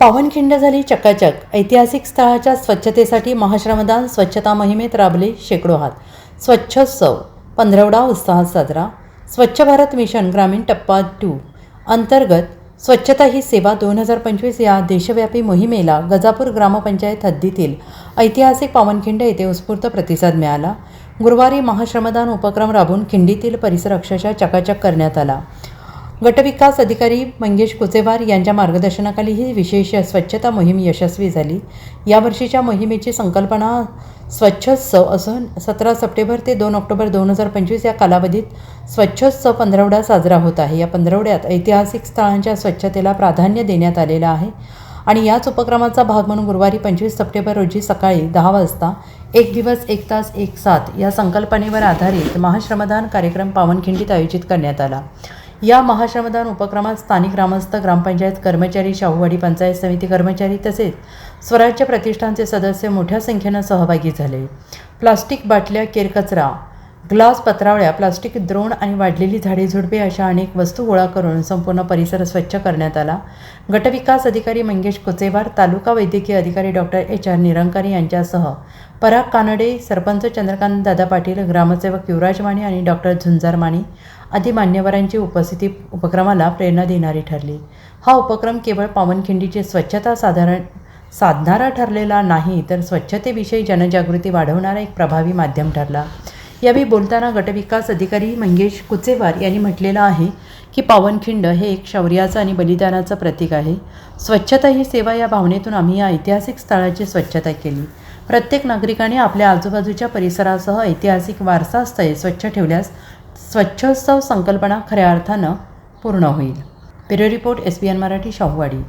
पावनखिंड झाली चकाचक. ऐतिहासिक स्थळाच्या स्वच्छतेसाठी महाश्रमदान स्वच्छता मोहिमेत राबले शेकडो हात. स्वच्छोत्सव पंधरवडा उत्साहात साजरा. स्वच्छ भारत मिशन ग्रामीण टप्पा टू अंतर्गत स्वच्छता ही सेवा दोन हजार पंचवीस या देशव्यापी मोहिमेला गजापूर ग्रामपंचायत हद्दीतील ऐतिहासिक पावनखिंड येथे उत्स्फूर्त प्रतिसाद मिळाला. गुरुवारी महाश्रमदान उपक्रम राबून खिंडीतील परिसर अक्षरशः चकाचक करण्यात आला. गटविकास अधिकारी मंगेश कुचेवार यांच्या मार्गदर्शनाखाली ही विशेष स्वच्छता मोहीम यशस्वी झाली. यावर्षीच्या मोहिमेची संकल्पना स्वच्छोत्सव असून सतरा सप्टेंबर ते दोन ऑक्टोबर दोन हजार पंचवीस या कालावधीत स्वच्छोत्सव पंधरवडा साजरा होत आहे. या पंधरवड्यात ऐतिहासिक स्थळांच्या स्वच्छतेला प्राधान्य देण्यात आलेलं आहे आणि याच उपक्रमाचा भाग म्हणून गुरुवारी पंचवीस सप्टेंबर रोजी सकाळी दहा वाजता एक दिवस एक तास एक साथ या संकल्पनेवर आधारित महाश्रमदान कार्यक्रम पावनखिंडीत आयोजित करण्यात आला. या महाश्रमदान उपक्रमात स्थानिक ग्रामस्थ ग्रामपंचायत कर्मचारी शाहूवाडी पंचायत समिती कर्मचारी तसेच स्वराज्य प्रतिष्ठानचे सदस्य मोठ्या संख्येनं सहभागी झाले. प्लास्टिक बाटल्या केरकचरा ग्लास पत्रावळ्या प्लास्टिक द्रोण आणि वाढलेली झाडे झुडपे अशा अनेक वस्तू गोळा करून संपूर्ण परिसर स्वच्छ करण्यात आला. गटविकास अधिकारी मंगेश कुचेवार तालुका वैद्यकीय अधिकारी डॉक्टर एच आर निरंकारी यांच्यासह पराग कानडे सरपंच चंद्रकांत दादा पाटील ग्रामसेवक युवराज माने आणि डॉक्टर झुंजार माने आदी मान्यवरांची उपस्थिती उपक्रमाला प्रेरणा देणारी ठरली. हा उपक्रम केवळ पावनखिंडीची स्वच्छता साधारण साधणारा ठरलेला नाही तर स्वच्छतेविषयी जनजागृती वाढवणारा एक प्रभावी माध्यम ठरला. यावेळी बोलताना गटविकास अधिकारी मंगेश कुचेवार यांनी म्हटलेलं आहे की पावनखिंड हे एक शौर्याचं आणि बलिदानाचं प्रतीक आहे. स्वच्छता ही सेवा या भावनेतून आम्ही या ऐतिहासिक स्थळाची स्वच्छता केली. प्रत्येक नागरिकाने आपल्या आजूबाजूच्या परिसरासह ऐतिहासिक वारसास्थळे स्वच्छ ठेवल्यास स्वच्छोत्सव संकल्पना खऱ्या अर्थानं पूर्ण होईल. Bureau report S B N Marathi Shahuwadi.